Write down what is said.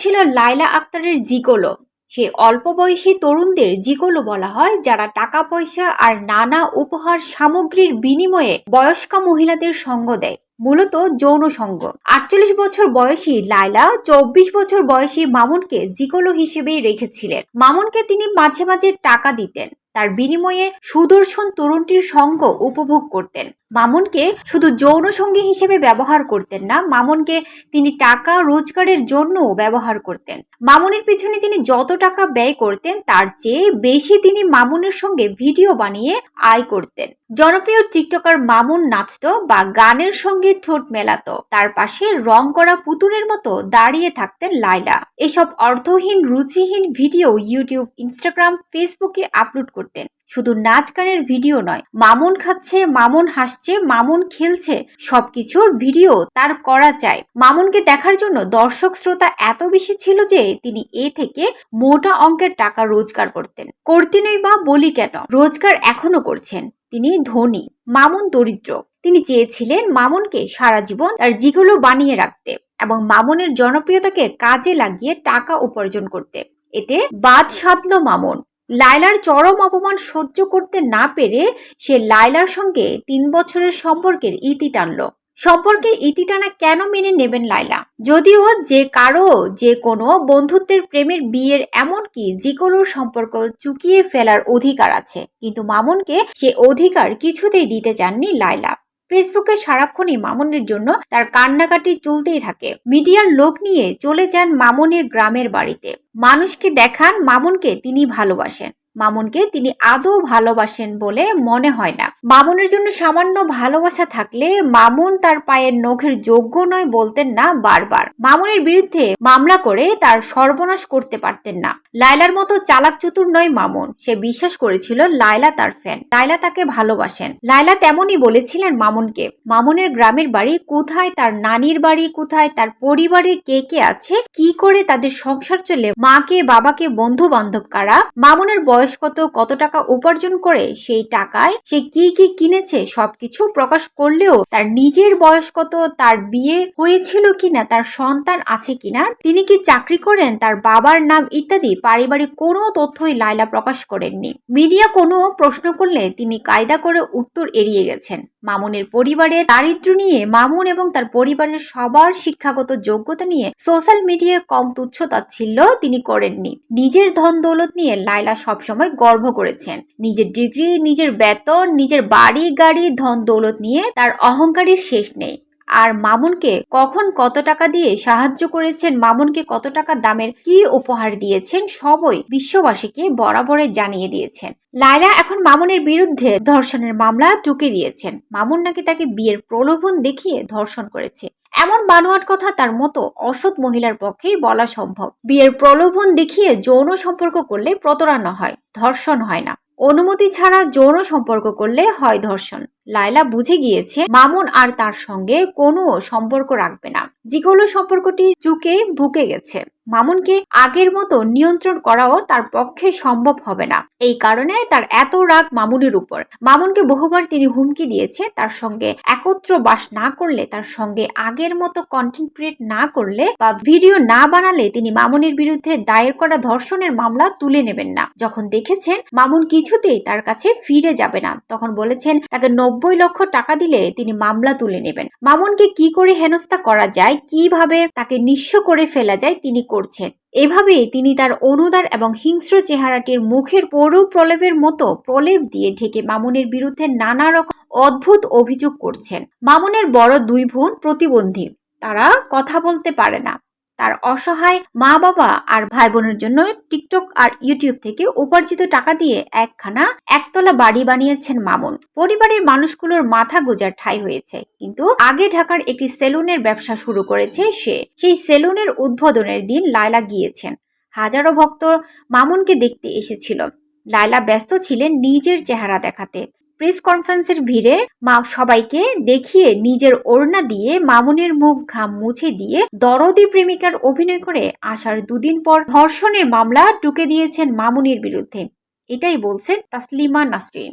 ছিল লাইলা আক্তারের জিকোলো সে অল্প বয়সী তরুণদের জিকোলো বলা হয়, যারা টাকা, পয়সা আর নানা উপহার সামগ্রীর বিনিময়ে বয়স্কা মহিলাদের সঙ্গ দেয়, মূলত যৌন সঙ্গ। আটচল্লিশ বছর বয়সী লাইলা চব্বিশ বছর বয়সী মামুনকে জিকোলো হিসেবেই রেখেছিলেন। মামুনকে তিনি মাঝে মাঝে টাকা দিতেন, তার বিনিময়ে সুদর্শন তরুণটির সঙ্গ উপভোগ করতেন। মামুনকে শুধু যৌন সঙ্গী হিসেবে ব্যবহার করতেন না, মামুনকে তিনি টাকা রোজগারের জন্য ব্যবহার করতেন। মামুনের পিছনে তিনি যত টাকা ব্যয় করতেন, তার চেয়ে বেশি তিনি মামুনের সঙ্গে ভিডিও বানিয়ে আয় করতেন। জনপ্রিয় টিকটকার মামুন নাচতো বা গানের সঙ্গে ঠোঁট মেলাতো। তার পাশে রং করা পুতুলের মতো দাঁড়িয়ে থাকতেন লাইলা এসব অর্থহীন, রুচিহীন ভিডিও ইউটিউব, ইনস্টাগ্রাম, ফেসবুকে আপলোড করতেন। শুধু নাচ গানের ভিডিও নয়, মামুন খাচ্ছে, মামুন হাসছে, মামুন খেলছে, সবকিছুর ভিডিও তার করা চাই মামুনকে দেখার জন্য দর্শক শ্রোতা এত বেশি ছিল যে তিনি এ থেকে মোটা অঙ্কের টাকা রোজগার করতেন। করতেনই বা বলি কেন? রোজগার এখনও করছেন। তিনি ধনী, মামুন দরিদ্র। তিনি চেয়েছিলেন মামুনকে সারা জীবন তার জিগুলো বানিয়ে রাখতে এবং মামুনের জনপ্রিয়তাকে কাজে লাগিয়ে টাকা উপার্জন করতে। এতে বাদ সাধল মামুন। লায়লার চরম অপমান সহ্য করতে না পেরে সে লায়লার সঙ্গে তিন বছরের সম্পর্কের ইতি টানল। সম্পর্কে ইতি টানা কেন মেনে নেবেন লাইলা যদিও যে কারও, যে কোনো বন্ধুত্বের প্রেমের বিয়ের এমনকি যে কোনো সম্পর্ক চুকিয়ে ফেলার অধিকার আছে। কিন্তু মামুনকে সে অধিকার কিছুতেই দিতে চাননি লাইলা ফেসবুকে সারাক্ষণই মামুনের জন্য তার কান্নাকাটি চলতেই থাকে। মিডিয়ার লোক নিয়ে চলে যান মামুনের গ্রামের বাড়িতে। মানুষকে দেখান মামুনকে তিনি ভালোবাসেন। মামুনকে তিনি আদৌ ভালোবাসেন বলে মনে হয় না। মামুনের জন্য সামান্য ভালোবাসা থাকলে মামুন তার পায়ের নখের যোগ্য নয় বলতেন না বারবার। মামুনের বিরুদ্ধে মামলা করে তার সর্বনাশ করতে পারতেন না। লাইলার মতো চালাক চতুর নয় মামুন। সে বিশ্বাস করেছিল লাইলা তার ফ্যান। লাইলা তাকে ভালোবাসেন। লাইলা তেমনই বলেছিলেন মামুনকে, মামুনের গ্রামের বাড়ি কোথায়? তার নানির বাড়ি কোথায়? তার পরিবারের কে কে আছে? কি করে তাদের সংসার চলে? মাকে বাবাকে বন্ধু বান্ধব কারা? মামুনের বয়স বয়স কত কত টাকা উপার্জন করে, সেই টাকায় সে কি কি কিনেছে, সবকিছু প্রকাশ করলেও তার নিজের বয়স কত তার বিয়ে হয়েছিল কিনা, তার সন্তান আছে কিনা, তিনি কি চাকরি করেন, তার বাবার নাম ইত্যাদি পারিবারিক কোনো তথ্যই লাইলা প্রকাশ করেননি। মিডিয়া কোনো প্রশ্ন করলে তিনি কায়দা করে উত্তর এড়িয়ে গেছেন। মামুনের পরিবারের দারিদ্র নিয়ে, মামুন এবং তার পরিবারের সবার শিক্ষাগত যোগ্যতা নিয়ে সোশ্যাল মিডিয়ায় কম তুচ্ছ তাচ্ছিল্য তিনি করেননি। নিজের ধন দৌলত নিয়ে লাইলা সবসময় গর্ব করেছেন। নিজের ডিগ্রি, নিজের বেতন, নিজের বাড়ি গাড়ি ধন দৌলত নিয়ে তার অহংকারের শেষ নেই। আর মামুনকে কখন কত টাকা দিয়ে সাহায্য করেছেন, মামুনকে কত টাকা দামের কি উপহার দিয়েছেন, সবই বিশ্ববাসীকে বরাবরে জানিয়ে দিয়েছেন। লায়লা এখন মামুনের বিরুদ্ধে ধর্ষণের মামলা টুকে দিয়েছেন। মামুন নাকি তাকে বিয়ের প্রলোভন দেখিয়ে ধর্ষণ করেছে। এমন বানোয়াট কথা তার মতো অসৎ মহিলার পক্ষেই বলা সম্ভব। বিয়ের প্রলোভন দেখিয়ে যৌন সম্পর্ক করলে প্রতারণা হয়, ধর্ষণ হয় না। অনুমতি ছাড়া যৌন সম্পর্ক করলে হয় ধর্ষণ। লাইলা বুঝে গিয়েছে, মামুন আর তার সঙ্গে কোনো সম্পর্ক রাখবে না। জিগোলো সম্পর্কটি চুকে ভুকে গেছে। মামুনকে আগের মতো নিয়ন্ত্রণ করাও তার পক্ষে সম্ভব হবে না। এই কারণে তার এত রাগ মামুনের উপর। মামুনকে বহুবার তিনি হুমকি দিয়েছে, তার সঙ্গে একত্র বাস না করলে, তার সঙ্গে আগের মতো কন্টেন্ট ক্রিয়েট না করলে বা ভিডিও না বানালে তিনি মামুনের বিরুদ্ধে দায়ের করা ধর্ষণের মামলা তুলে নেবেন না। যখন দেখেছেন, মামুন কিছুতেই তার কাছে ফিরে যাবে না। তখন বলেছেন, তাকে নব্বই লক্ষ টাকা দিলে তিনি মামলা তুলে নেবেন। মামুনকে কি করে হেনস্থা করা যায়, কীভাবে তাকে নিঃস্ব করে ফেলা যায়, তিনি করছেন। এভাবে তিনি তার অনুদার এবং হিংস্র চেহারাটির মুখের পৌর প্রলেপের মতো প্রলেপ দিয়ে ঢেকে মামুনের বিরুদ্ধে নানা রকম অদ্ভুত অভিযোগ করছেন। মামুনের বড় দুই বোন প্রতিবন্ধী। তারা কথা বলতে পারে না। তার অসহায় মা বাবা আর ভাই বোনের জন্য টিকটক আর ইউটিউব থেকে উপার্জিত টাকা দিয়ে একখানা একতলা বাড়ি বানিয়েছেন মামুন। পরিবারের মানুষগুলোর মাথা গোজার ঠাই হয়েছে। কিন্তু আগে ঢাকার একটি সেলুনের ব্যবসা শুরু করেছে সে। সেই সেলুনের উদ্বোধনের দিন লায়লা গিয়েছেন। হাজারো ভক্ত মামুনকে দেখতে এসেছিল। লায়লা ব্যস্ত ছিলেন নিজের চেহারা দেখাতে। প্রেস কনফারেন্সের ভিড়ে মা সবাইকে দেখিয়ে নিজের ওড়না দিয়ে মামুনের মুখ ঘাম মুছে দিয়ে দরদি প্রেমিকার অভিনয় করে আসার দুদিন পর ধর্ষণের মামলা টুকে দিয়েছেন মামুনের বিরুদ্ধে। এটাই বলছেন তাসলিমা নাসরিন।